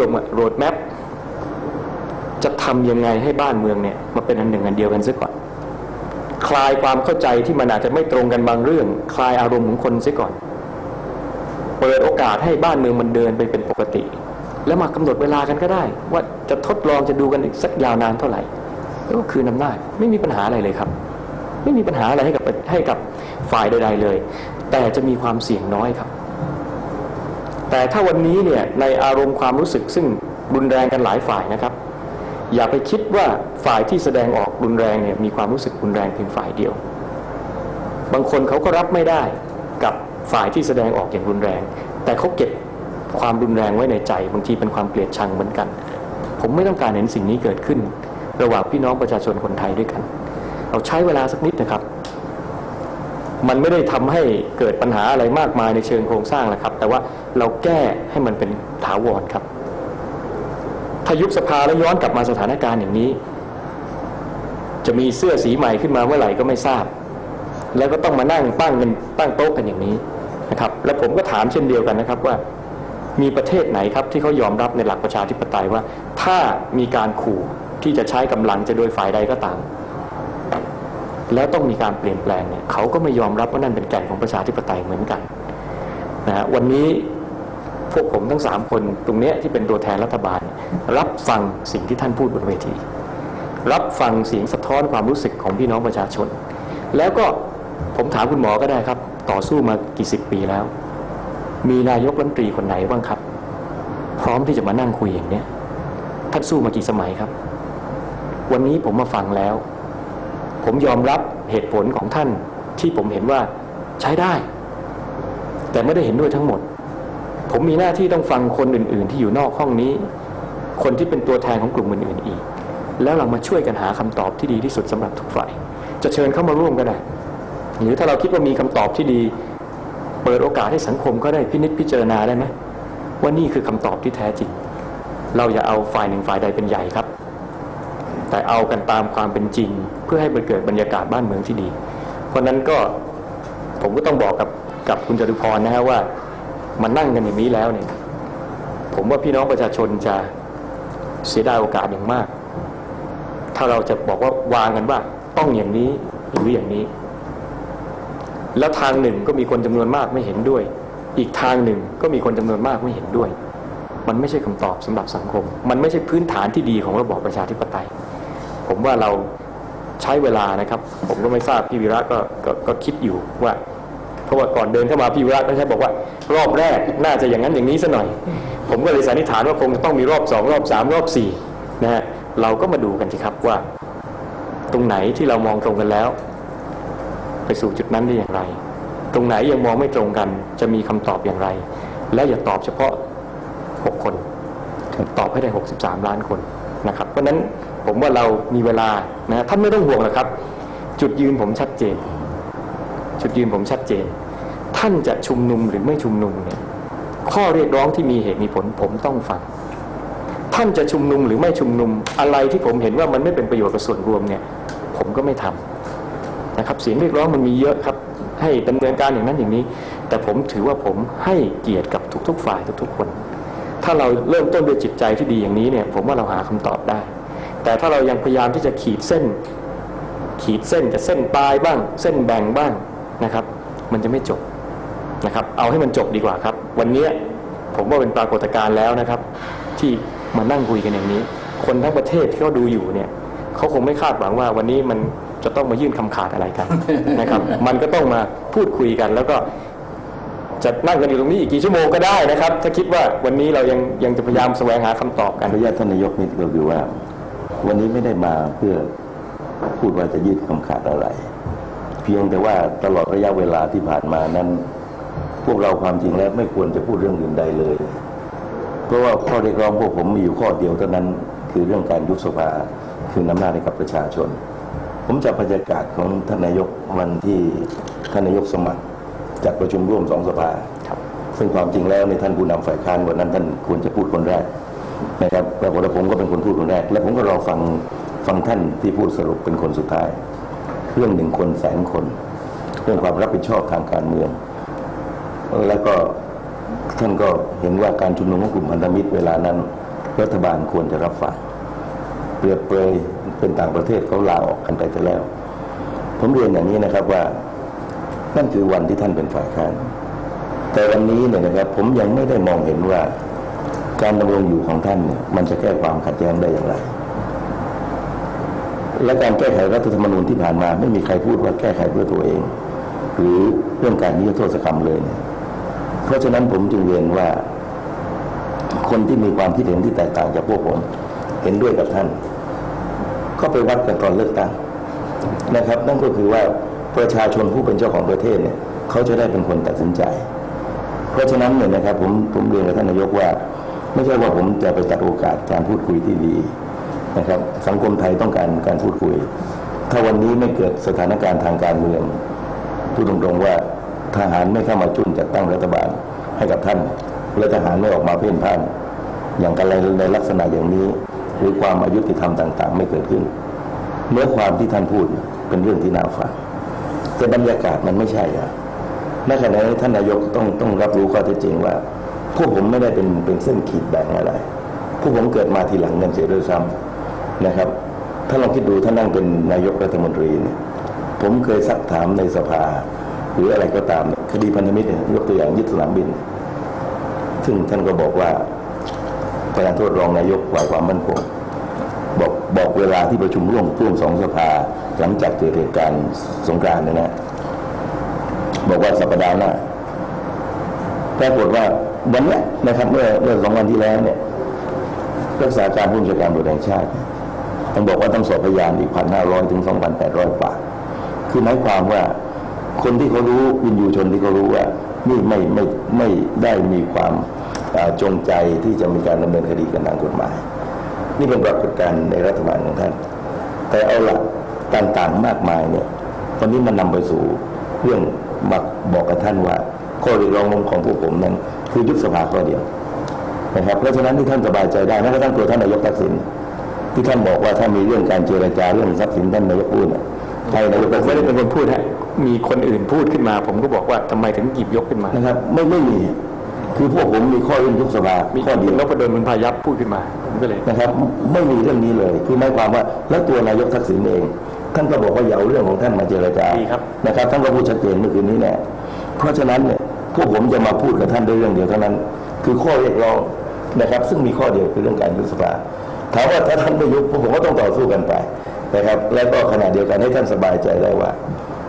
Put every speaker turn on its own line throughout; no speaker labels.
ยมโรดแมพจะทำยังไงให้บ้านเมืองเนี่ยมาเป็นอันหนึ่งอันเดียวกันซะก่อน คลายความเข้าใจที่มันอาจจะไม่ตรงกันบางเรื่อง คลายอารมณ์ของคนซะก่อน เปิดโอกาสให้บ้านเมืองมันเดินไปเป็นปกติ แล้วมากำหนดเวลากันก็ได้ ว่าจะทดลองจะดูกันอีกสักยาวนานเท่าไหร่แล้วก็คืนอำนาจไม่มีปัญหาอะไรเลยครับ ไม่มีปัญหาอะไรให้กับให้กับฝ่ายใด ๆเลย แต่จะมีความเสี่ยงน้อยครับ แต่ถ้าวันนี้เนี่ยในอารมณ์ความรู้สึกซึ่งรุนแรงกันหลายฝ่ายนะครับ อย่าไปคิดว่าฝ่ายที่แสดงออกรุนแรงเนี่ยมีความรู้สึกรุนแรงเพียงฝ่ายเดียว บางคนเขาก็รับไม่ได้กับฝ่ายที่แสดงออกอย่างรุนแรง แต่เขาเก็บความรุนแรงไว้ในใจ บางทีเป็นความเกลียดชังเหมือนกัน ผมไม่ต้องการเห็นสิ่งนี้เกิดขึ้น ระหว่างพี่น้องประชาชนคนไทยด้วยกัน เราใช้เวลาสักนิดนะครับ มันไม่ได้ทำให้เกิดปัญหาอะไรมากมายในเชิงโครงสร้างแหละครับ แต่ว่าเราแก้ให้มันเป็นถาวรครับ ถ้ายุบสภาแล้วย้อนกลับมาสถานการณ์อย่างนี้ จะมีเสื้อสีใหม่ขึ้นมาเมื่อไหร่ก็ไม่ทราบ แล้วก็ต้องมานั่งตั้งกันตั้งโต๊ะกันอย่างนี้นะครับ และผมก็ถามเช่นเดียวกันนะครับว่ามีประเทศไหนครับที่เขายอมรับในหลักประชาธิปไตยว่า ถ้ามีการขู่ที่จะใช้กำลังจะโดยฝ่ายใดก็ตาม แล้วต้องมีการเปลี่ยนแปลงเนี่ยเขาก็ไม่ยอมรับว่านั่นเป็นแก่นของประชาธิปไตยเหมือนกันนะฮะวันนี้พวกผมทั้งสามคนตรงเนี้ยที่เป็นตัวแทนรัฐบาล รับฟังสิ่งที่ท่านพูดบนเวที รับฟังเสียงสะท้อนความรู้สึกของพี่น้องประชาชน แล้วก็ผมถามคุณหมอก็ได้ครับ ต่อสู้มากี่สิบปีแล้ว มีนายกรัฐมนตรีคนไหนบ้างครับ พร้อมที่จะมานั่งคุยอย่างเนี้ยท่านสู้มากี่สมัยครับ วันนี้ผมมาฟังแล้ว ผมยอมรับเหตุผลของท่านที่ผมเห็นว่าใช้ได้ แต่ไม่ได้เห็นด้วยทั้งหมด ผมมีหน้าที่ต้องฟังคนอื่น ๆ ที่อยู่นอกห้องนี้ คนที่เป็นตัวแทนของกลุ่มอื่น ๆ อีก แล้วเรามาช่วยกันหาคำตอบที่ดีที่สุดสำหรับทุกฝ่าย จะเชิญเข้ามาร่วมก็ได้ หรือถ้าเราคิดว่ามีคำตอบที่ดี เปิดโอกาสให้สังคมก็ได้พินิจพิจารณาได้ไหมว่านี่คือคำตอบที่แท้จริง เราอย่าเอาฝ่ายหนึ่งฝ่ายใดเป็นใหญ่ครับ แต่เอากันตามความเป็นจริง เพื่อให้เกิดบรรยากาศบ้านเมืองที่ดี เพราะนั้นก็ผมก็ต้องบอกกับกับคุณจตุพรนะฮะว่ามานั่งกันอย่างนี้แล้วเนี่ยผมว่าพี่น้องประชาชนจะเสียดายโอกาสอย่างมาก ถ้าเราจะบอกว่าวางกันว่าต้องอย่างนี้หรืออย่างนี้ แล้วทางหนึ่งก็มีคนจำนวนมากไม่เห็นด้วย อีกทางหนึ่งก็มีคนจำนวนมากไม่เห็นด้วย มันไม่ใช่คำตอบสำหรับสังคม มันไม่ใช่พื้นฐานที่ดีของระบอบประชาธิปไตย ผมว่าเราใช้เวลานะครับ ผมก็ไม่ทราบพี่วีระก็กก็คิดอยู่ว่าเพราะว่าก่อนเดินเข้ามาพี่วีระก็ใช่บอกว่ารอบแรกน่าจะอย่างนั้นอย่างนี้ซะหน่อย ผมก็เลยสันนิษฐานว่าคงจะต้องมีรอบสองรอบสามรอบสี่นะฮะเราก็มาดูกันสิครับว่า ตรงไหนที่เรามองตรงกันแล้ว ไปสู่จุดนั้นได้อย่างไร ตรงไหนยังมองไม่ตรงกัน จะมีคำตอบอย่างไร และอย่าตอบเฉพาะ 6 คน ตอบให้ได้ 63 ล้านคนนะครับ เพราะนั้น ผมว่าเรามีเวลานะท่านไม่ต้องห่วงหรอกครับ จุดยืนผมชัดเจน จุดยืนผมชัดเจน ท่านจะชุมนุมหรือไม่ชุมนุมเนี่ยข้อเรียกร้องที่มีเหตุมีผลผมต้องฟัง ท่านจะชุมนุมหรือไม่ชุมนุมอะไรที่ผมเห็นว่ามันไม่เป็นประโยชน์กับส่วนรวมเนี่ย ผมก็ไม่ทำนะครับเสียงเรียกร้องมันมีเยอะครับ ให้ดำเนินการอย่างนั้นอย่างนี้ แต่ผมถือว่าผมให้เกียรติกับทุกๆฝ่ายทุกๆคน ถ้าเราเริ่มต้นด้วยจิตใจที่ดีอย่างนี้เนี่ย ผมว่าเราหาคำตอบได้ แต่ถ้าเรายังพยายามที่จะขีดเส้น ขีดเส้นจะเส้นปลายบ้าง เส้นแบ่งบ้างนะครับ มันจะไม่จบนะครับ เอาให้มันจบดีกว่าครับ วันนี้ผมว่าเป็นปรากฏการณ์แล้วนะครับ ที่มานั่งคุยกันอย่างนี้ คนทั้งประเทศที่เขาดูอยู่เนี่ยเขาคงไม่คาดหวังว่าวันนี้มันจะต้องมายื่นคำขาดอะไรกันนะครับ มันก็ต้องมาพูดคุยกัน แล้วก็จะนั่งกันอยู่ตรงนี้อีกกี่ชั่วโมงก็ได้นะครับ ถ้าคิดว่าวันนี้เรายังยังจะพยายามแสวงหาคำตอบกัน
อนนุญาตท่านนายกนิดก็คือว่า วันนี้ไม่ได้มาเพื่อพูดว่าจะยืดคำขาดอะไร เพียงแต่ว่าตลอดระยะเวลาที่ผ่านมานั้น พวกเราความจริงแล้วไม่ควรจะพูดเรื่องอื่นใดเลย เพราะว่าข้อเรียกร้องพวกผมมีอยู่ข้อเดียวเท่านั้น คือเรื่องการยุบสภาคืนอำนาจให้กับประชาชน ผมจะบรรยากาศของท่านนายกวันที่ท่านนายกสมัครจัดประชุมร่วมสองสภา
ครับ
ซึ่งความจริงแล้วในยท่านผู้นำฝ่ายค้านวันนั้นท่านควรจะพูดคนแรก นะครับปรากฏว่าผมก็เป็นคนพูดคนแรก และผมก็รอฟังฟังท่านที่พูดสรุปเป็นคนสุดท้าย เรื่องหนึ่งคนแสนคนเรื่องความรับผิดชอบทางการเมือง แล้วก็ท่านก็เห็นว่าการชุมนุมของกลุ่มพันธมิตรเวลานั้น รัฐบาลควรจะรับฟังเปรียบเปรยเป็นต่างประเทศเขาลาออกกันไปซะแล้ว ผมเรียนอย่างนี้นะครับว่านั่นคือวันที่ท่านเป็นฝ่ายค้านแต่วันนี้เนี่ยนะครับ ผมยังไม่ได้มองเห็นว่า การดำรงอยู่ของท่านเนี่ยมันจะแก้ความขัดแย้งได้อย่างไร และการแก้ไขรัฐธรรมนูญที่ผ่านมา ไม่มีใครพูดว่าแก้ไขเพื่อตัวเอง หรือเรื่องการนิรโทษกรรมเลยเนี่ยเพราะฉะนั้นผมจึงเรียนว่า คนที่มีความคิดเห็นที่แตกต่างจากพวกผม เห็นด้วยกับท่าน ก็ไปวัดกันตอนเลือกตั้งนะครับ นั่นก็คือว่าประชาชนผู้เป็นเจ้าของประเทศเนี่ยเขาจะได้เป็นคนตัดสินใจ เพราะฉะนั้นเนี่ยนะครับผมผมเรียนกับท่านนายกว่า ไม่ใช่ว่าผมจะไปตัดโอกาสการพูดคุยที่ดีนะครับ สังคมไทยต้องการการพูดคุย ถ้าวันนี้ไม่เกิดสถานการณ์ทางการเมืองพูดตรงๆว่าทหารไม่เข้ามาจุนจัดตั้งรัฐบาลให้กับท่านและทหารไม่ออกมาเพ่นพ่าน อย่างกันในลักษณะอย่างนี้ หรือความอายุติธรรมต่าง ๆ ไม่เกิดขึ้นเนื้อความที่ท่านพูดเป็นเรื่องที่น่าฟังแต่บรรยากาศมันไม่ใช่อะในขณะนี้ท่านนายกต้องต้องรับรู้ข้อเท็จจริงว่า พวกผมไม่ได้เป็นเป็นเส้นขีดแบ่งอะไร พวกผมเกิดมาทีหลังเงินเสียด้วยซ้ำนะครับ ถ้าลองคิดดูท่านนั่งเป็นนายกรัฐมนตรีเนี่ยผมเคยซักถามในสภา หรืออะไรก็ตาม คดีพันธมิตรยกตัวอย่างยึดสนามบิน ซึ่งท่านก็บอกว่าประธานโทษรองนายกฝ่ายความมั่นคงบอกบอกเวลาที่ประชุมร่วมร่วมสองสภา หลังจากเกิดเหตุการณ์สงกรานต์เนี่ยนะบอกว่าสัปดาห์หน้าปรากฏว่า วันนี้นะครับเมื่อเมื่อสองวันที่แล้วเนี่ยรักษาการผู้บัญชาการตำรวจแห่งชาติต้องบอกว่าต้องสอบพยานอีกพันห้าร้อยถึงสองพันแปดร้อยปากคือหมายความว่าคนที่เขารู้วินยูชนที่เขารู้ว่านี่ไม่ไม่ไม่ได้มีความจงใจที่จะมีการดำเนินคดีกันทางกฎหมาย นี่เป็นปรากฏการณ์ในรัฐบาลของท่าน แต่เอาหลักต่างๆมากมายเนี่ยวันนี้มันนำไปสู่เรื่องมาบอกกับท่านว่า ข้อเรียกร้องของพวกผมนั้น คือยุบสภาข้อเดียวนะครับเพราะฉะนั้นที่ท่านสบายใจได้แม้กระทั่งตัวท่านนายกทักษิณที่ท่านบอกว่าถ้ามีเรื่องการเจรจาเรื่องทรัพย์สินท่านนายกพูดเนี่ยให้นายก
ผ
ทั
ม
กษิ
ไม่
ณ
ได้เป็นคนพูดฮะมีคนอื่นพูดขึ้นมา ผมก็บอกว่าทำไมถึงหยิบยกขึ้นมา
นะครับ ไม่ไม่มีคือพวกผมมีข้อเรื่องยุบสภา
มี
ข้อเดี
คุ
ย
ณ
ว
นพดลมุนพายัพพูดขึ้นมาผมก็เลย
นะครับ ไม่มีเรื่องนี้เลยคือหมายความว่าแล้วตัวนายกทักษิณเอง ท่านก็บอกว่าอย่าเอาเรื่องของท่านมาเจรจา
ดีครับ
นะครับท่านก็พูดชัดเจนเมื่อคืนนี้แน่เพราะฉะนั้นเนี่ย พวกผมจะมาพูดกับท่านด้วยเรื่องเดียวเท่านั้น คือข้อเรียกร้องนะครับ ซึ่งมีข้อเดียวคือเรื่องการยุบสภาถามว่าถ้าท่านไม่ยุบพวกผมก็ต้องต่อสู้กันไปนะครับ และก็ขณะเดียวกันให้ท่านสบายใจได้ว่า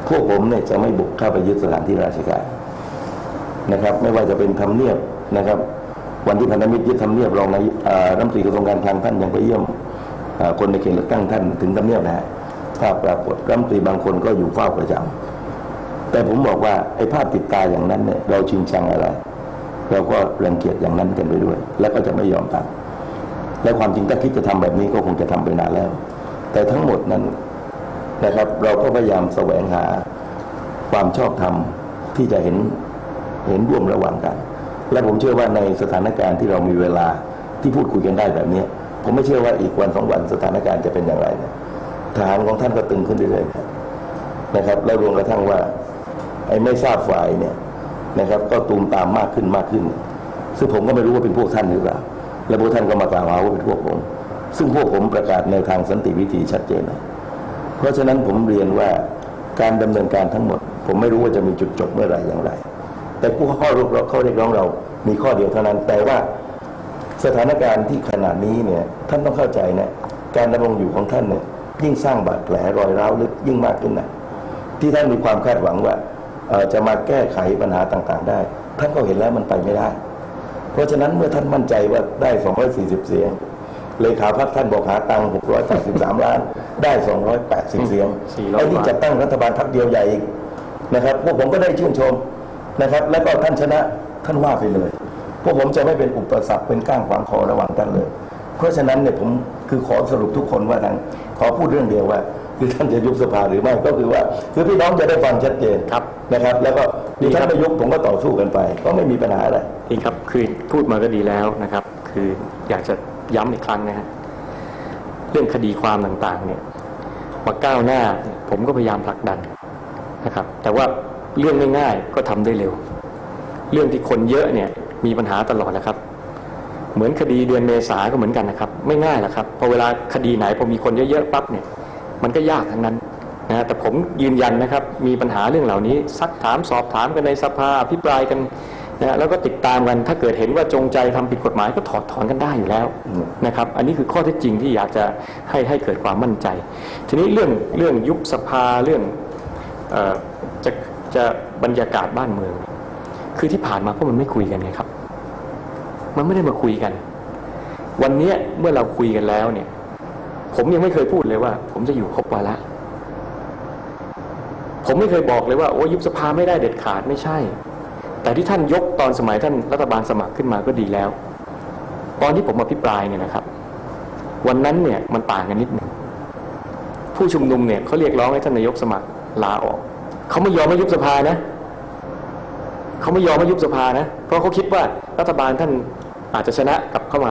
พวกผมเนี่ยจะไม่บุกเข้าไปยึดสถานที่ราชการนะครับ ไม่ว่าจะเป็นทำเนียบนะครับ วันที่พันธมิตรยึดทำเนียบรองนายรัฐมนตรีกระทรวงการคลังท่านยังไปเยี่ยมคนในเขตเลือกตั้งท่านถึงทำเนียบนะฮะภาปรากฏรัฐมนตรีบางคนก็อยู่เฝ้าประจำ แต่ผมบอกว่าไอ้ภาพติดตาอย่างนั้นเนี่ยเราชิงชังอะไร เราก็รังเกียจอย่างนั้นกันไปด้วย แล้วก็จะไม่ยอมทำและความจริงถ้าคิดจะทำแบบนี้ก็คงจะทำไปนานแล้ว แต่ทั้งหมดนั้นนะครับเราก็พยายามแสวงหาความชอบธรรมที่จะเห็นเห็นร่วมระหว่างกัน และผมเชื่อว่าในสถานการณ์ที่เรามีเวลาที่พูดคุยกันได้แบบนี้ผมไม่เชื่อว่าอีกวันสองวันสถานการณ์จะเป็นอย่างไรนะทหารของท่านก็ตึงขึ้นเรื่อยๆนะครับ และรวมกระทั่งว่า ไอ้ไม่ทราบฝ่ายเนี่ยนะครับ ก็ตูมตามมากขึ้นมากขึ้น ซึ่งผมก็ไม่รู้ว่าเป็นพวกท่านหรือเปล่าและพวกท่านก็มากล่าวหาว่าเป็นพวกผม ซึ่งพวกผมประกาศแนวทางสันติวิธีชัดเจนเพราะฉะนั้นผมเรียนว่าการดำเนินการทั้งหมด ผมไม่รู้ว่าจะมีจุดจบเมื่อไหร่อย่างไร แต่ผู้ข้อรียกร้องข้อเรียกร้องเรามีข้อเดียวเท่านั้น แต่ว่าสถานการณ์ที่ขนาดนี้เนี่ยท่านต้องเข้าใจนะการดำรงอยู่ของท่านเนี่ยยิ่งสร้างบาดแผลรอยร้าวลึกยิ่งมากขึ้นนะที่ท่านมีความคาดหวังว่า จะมาแก้ไขปัญหาต่างๆ ได้ ท่านก็เห็นแล้วมันไปไม่ได้ เพราะฉะนั้นเมื่อท่านมั่นใจว่าได้ 240 เสียง เลขาพักท่านบอกหาตังค์683 ล้าน ได้ 280 เสียง
400
ไอ้นี่จะตั้งรัฐบาลพักเดียวใหญ่อีกนะครับพวกผมก็ได้ชื่นชมนะครับ แล้วก็ท่านชนะท่านว่าไปเลย พวกผมจะไม่เป็นอุปสรรคเป็นก้างขวางคอระหว่างกันเลย เพราะฉะนั้นเนี่ยผมคือขอสรุปทุกคนว่าทางขอพูดเรื่องเดียวว่า คือท่านจะยุบสภาหรือไม่ก็คือว่า คือพี่น้องจะได้ฟังชัดเจน
ครับ
นะครับ แล้วก็
ดี
มี
ครับ
ท่านไม่ยุบผมก็ต่อสู้กันไป ก็ไม่มีปัญหาอะไร
นี่ครับคือพูดมาก็ดีแล้วนะครับ คืออยากจะย้ำอีกครั้งนะฮะเรื่องคดีความต่างๆ เนี่ยมาก้าวหน้าเนี่ยผมก็พยายามผลักดันนะครับ แต่ว่าเรื่องง่ายๆก็ทำได้เร็ว เรื่องที่คนเยอะเนี่ยมีปัญหาตลอดแหล้วครับ เหมือนคดีเดือนเมษาก็เหมือนกันนะครับ ไม่ง่ายหรอกครับพอเวลาคดีไหนพอมีคนเยอะๆปั๊บเนี่ย มันก็ยากทั้งนั้นนะฮะแต่ผมยืนยันนะครับมีปัญหาเรื่องเหล่านี้ ซักถามสอบถามกันในสภาอภิปรายกันนะฮะแล้วก็ติดตามกันถ้าเกิดเห็นว่าจงใจทำผิดกฎหมายก็ถอดถอนกันได้อยู่แล้วนะครับ อันนี้คือข้อเท็จจริงที่อยากจะให้ให้เกิดความมั่นใจ ทีนี้เรื่องเรื่องยุบสภาเรื่องออจะจะบรรยากาศบ้านเมือง คือที่ผ่านมาพวกมันไม่คุยกันไงครับ มันไม่ได้มาคุยกัน วันนี้เมื่อเราคุยกันแล้วเนี่ย ผมยังไม่เคยพูดเลยว่า ผมจะอยู่ครบวาระผมไม่เคยบอกเลยว่าโอ้ยุบสภาไม่ได้เด็ดขาดไม่ใช่ แต่ที่ท่านยกตอนสมัยท่านรัฐบาลสมัครขึ้นมาก็ดีแล้ว ตอนที่ผมมาพิปรายเนี่ยนะครับ วันนั้นเนี่ยมันต่างกันนิดหนึงผู้ชุมนุมเนี่ยเขาเรียกร้องให้ท่านนายกสมัครลาออกเขาไม่ยอมให้ยุบสภานะเขาไม่ยอมให้ยุบสภานะ เพราะเขาคิดว่ารัฐบาลท่านอาจจะชนะกลับเข้ามา